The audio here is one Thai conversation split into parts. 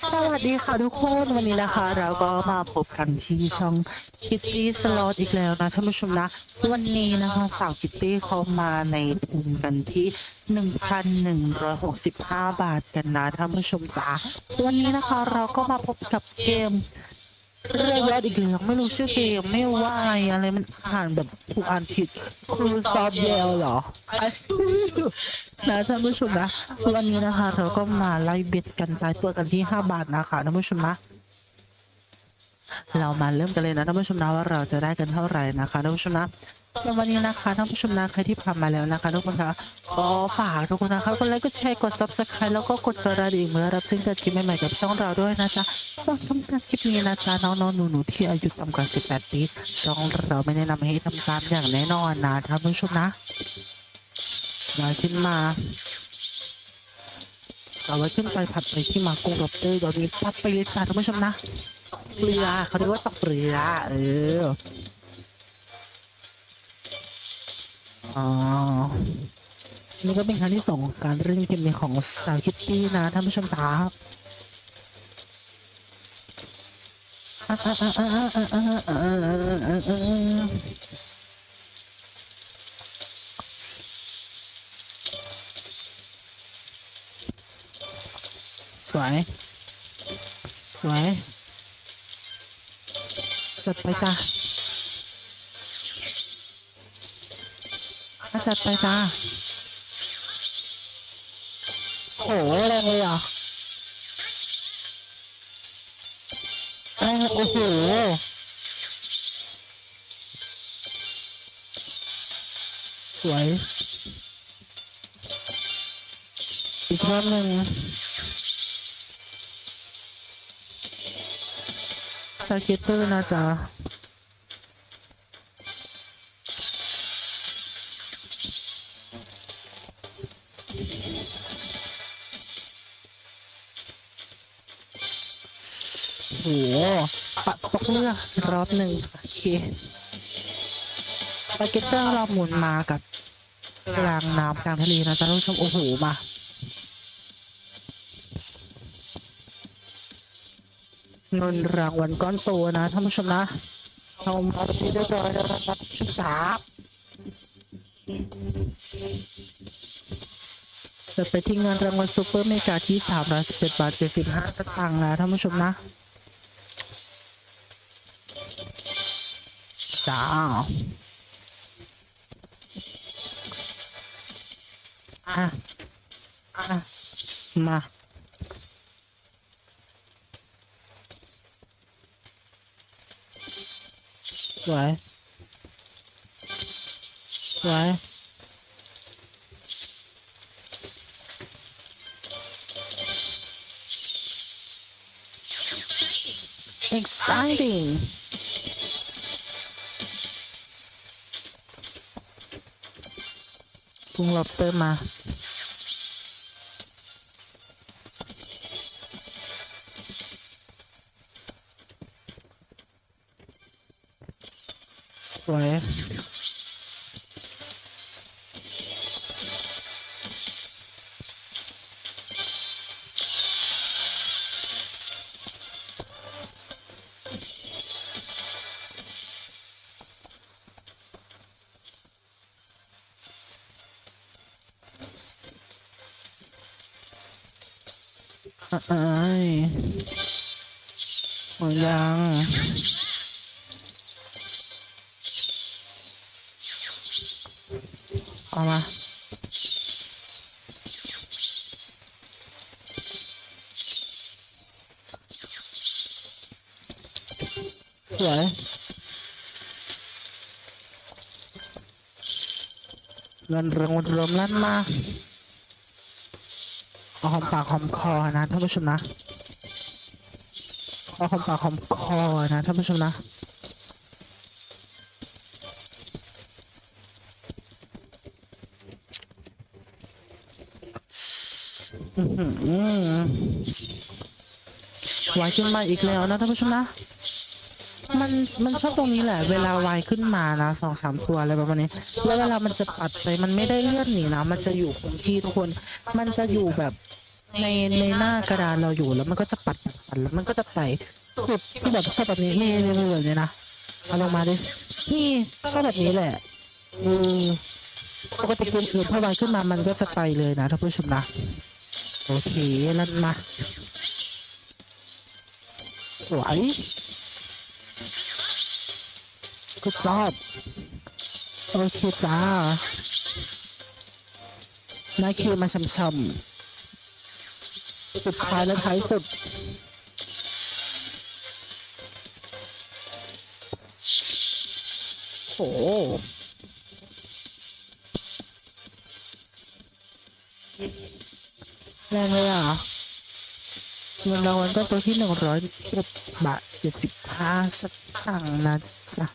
สวัสดีค่ะทุกคนวันนี้นะคะ เราก็มาพบกันที่ช่องกิตตี้สล็อตอีกแล้วนะท่านผู้ชมนะ วันนี้นะคะสาวกิตตี้เขามาในทุนกันที่ 1,165 บาทกันนะท่านผู้ชมจ๋าวันนี้นะคะเราก็มาพบกับเกม เรือยอดอีกแล้วไม่รู้ชื่อเกมไม่ว่าอะไรอะไรมันอ่านแบบถูกอ่านผิดครูซอฟเยลเหรอนะท่านผู้ชมนะวันนี้นะคะเราก็มาไล่เบ็ดกันตายตัวกันที่5บาทนะคะท่านผู้ชมนะเรามาเริ่มกันเลยนะท่านผู้ชมนะว่าเราจะได้กันเท่าไหร่นะคะท่านผู้ชมนะ ในวันนี้นะคะท่านผู้ชมนะใครที่ผ่านมาแล้วนะคะ ทุกคนคะก็ฝากทุกคนนะคะกดไลค์กดแชร์กด subscribe แล้วก็กดกระดิ่งเมื่อรับแจ้งเตือนคลิปใหม่ๆกับช่องเราด้วยนะจ๊ะบอกทำการคลิปนี้นะจ๊ะน้องๆหนูๆที่อายุต่ำกว่า 18 ปี ช่องเราไม่แนะนำให้ทำตามอย่างแน่นอนนะท่านผู้ชมนะลอยขึ้นมาเอาไว้ขึ้นไปผัดไปที่มากรุงรบเตอร์ตอนนี้พัดไปเลยจ้าท่านผู้ชมนะเรือเขาเรียกว่าตกเรือ เออ อ๋อ นี่ก็เป็นครั้งที่สองของการเล่นเกมของสาวคิตตี้นะท่านผู้ชมจ๋าสวย สวย จัดไปจ้า จัดไปจ้าโอ้โหแรงเลยอะแรงโอ้โหสวย อีกรอบหนึ่งสเก็ตเตอร์นะจ๊ะ โหปะตกเลือกรอบหนึ่งโอเคสเกตเตอร์เราหมุนมากับกลางน้ำกลางทะเลนะท่านผู้ชมโอ้โหมาเงินรางวัลก้อนโตนะท่านผู้ชมนะเรามาที่เรียบร้อยแล้วนะครับชุดสามจะไปที่เงินรางวัลซูเปอร์เมกาที่สามร้อยสิบเอ็ดบาทเจ็ดสิบห้าสตางค์นะท่านผู้ชมนะ star. Ah, ah, ma. What? What? Exciting. Exciting. กุ้ง lobster มา สวย เอ้ยหมดยังเอามาสวยเงินรางวัลรวมลั่นมา เอาหอมปากหอมคอนะท่านผู้ชมนะเอาหอมปากหอมคอนะท่านผู้ชมนะไหวายขึ้นมาอีกแล้วนะท่านผู้ชมนะ มันมันชอบตรงนี้แหละ เวลาวายขึ้นมานะสองสามตัวอะไรประมาณนี้ แล้วเวลามันจะปัดไปมันไม่ได้เลื่อนหนีนะ มันจะอยู่คงที่ทุกคน มันจะอยู่แบบในในหน้ากระดานเราอยู่แล้วมันก็จะปัดปัดปัดแล้วมันก็จะไต่ที่แบบชอบแบบนี้นี่นี่นี่แบบนี้นะเอาลงมาดินี่ชอบแบบนี้แหละอืมปกติกลุ่มอื่นพอวางขึ้นมามันก็จะไปเลยนะท่านผู้ชมนะโอเคลั่นมาสวย ก็จอบโอเคจ้านาคิวมาช่ำๆสุดท้ายและท้ายสุดโหแรงเลยอะเงินรางวัลก็ตัวที่หนึ่งร้อยเอ็ด บาทเจ็ดสิบห้าสตางค์นะจ๊ะ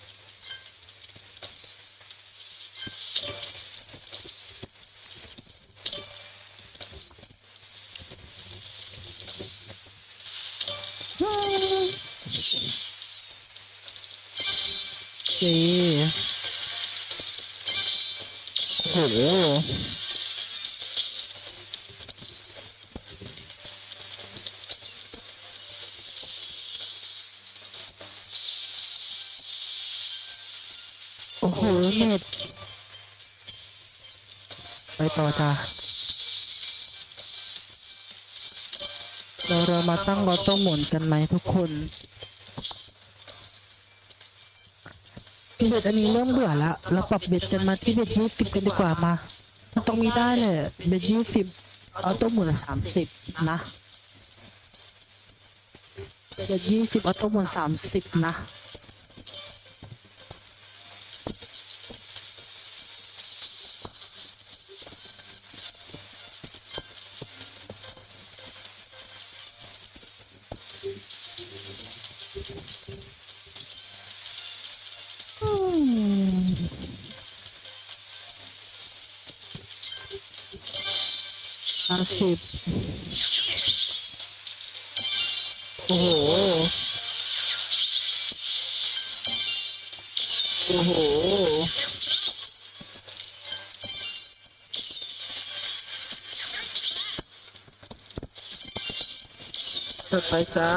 เจ๊โอ้โห โอ้โหเน็ตไปต่อจ้ะเราเรามาตั้งรอโต้หมุนกันไหมทุกคนเบ็ดอันนี้เริ่มเบื่อแล้วเราปรับเบ็ดกันมาที่เบ็ดยี่สิบกันดีกว่ามา มันต้องมีได้เลยเบ็ดยี่สิบออโต้หมุนสามสิบนะเบ็ดยี่สิบออโต้หมุนสามสิบนะ ห้าสิบโอ้โห โอ้โห จัดไปจ้า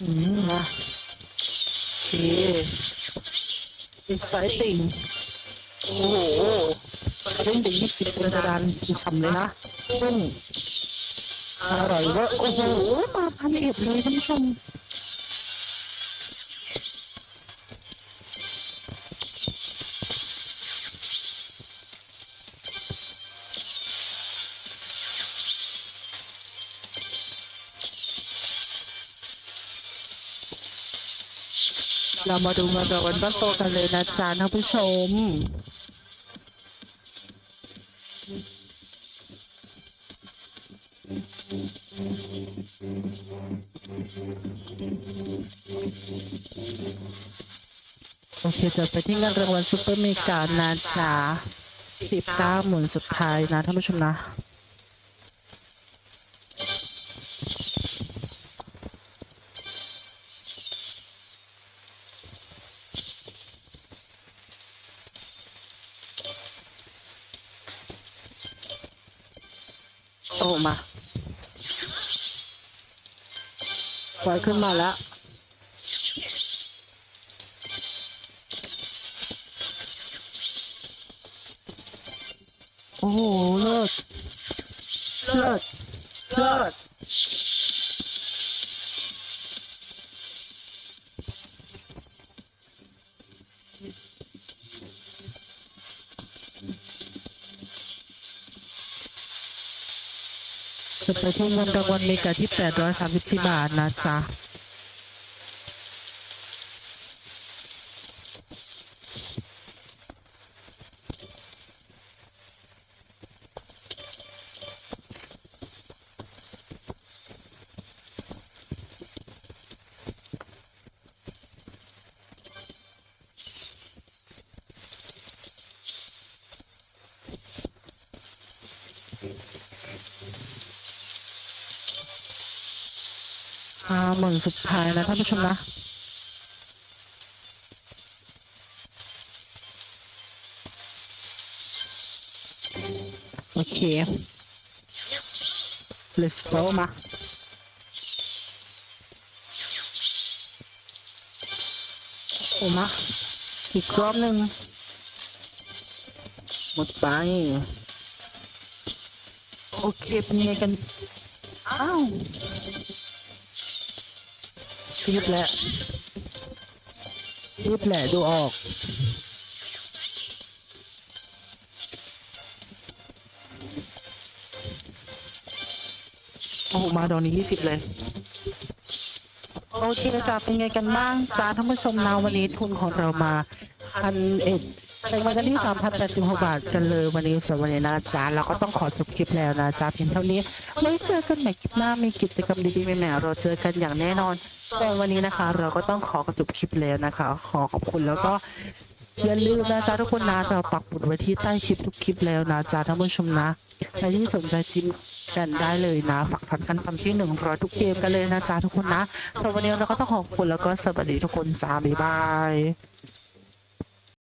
อืมนะโอเค exciting โอ้โหเล่นไปยี่สิบเป็นกระดานฉ่ำๆเลยนะอืมอร่อยเวอร์โอ้โห มาพันเอ็ดเลยท่านผู้ชม เรามาดูเงินรางวัลก้อนโตกันเลยนะจ๊ะท่านผู้ชม โอเคจะไปที่เงินรางวัลซุปเปอร์เมกานะจ๊ะสิบเก้าหมุนสุดท้ายนะท่านผู้ชมนะ อ้มาปล่อยขึ้นมาแล้วโอ้โหเลิศ เลิศ เลิศ จะไปที่เงินรางวัลเมกาที่ 834 บาทนะจ๊ะ ห้าหมื่นสุดท้ายนะท่านผู้ชมนะโอเค let's go มาโอ้มาอีกรอบหนึ่งหมดไป โอเค เป็นไงกัน อ้าว รีบแหละรีบแหละดูออก โอ้มาดอนนี้ยี่สิบเลย โอเคจ้าเป็นไงกันบ้างจ้าท่านผู้ชมเราวันนี้ทุนของเรามาพันเอ็ด เป็นมากันที่สามพันแปดสิบหกบาทกันเลยวันนี้สวันนี้นะจ้าเราก็ต้องขอจบคลิปแล้วนะจ้าเพียงเท่านี้ไว้เจอกันใหม่คลิปหน้ามีกิจกรรมดีๆใหม่ๆเราเจอกันอย่างแน่นอนแต่วันนี้นะคะ เราก็ต้องขอจบคลิปแล้วนะคะ ขอขอบคุณแล้วก็อย่าลืมนะจ๊ะทุกคนนะเราปักหมุดไว้ที่ใต้คลิปทุกคลิปแล้วนะจ๊ะท่านผู้ชมนะใครที่สนใจจิ้มกันได้เลยนะฝากทันกันทำที่หนึ่งร้อยทุกเกมกันเลยนะจ๊ะทุกคนนะแต่วันนี้เราก็ต้องขอบคุณแล้วก็สวัสดีทุกคนจ้าบ๊ายบาย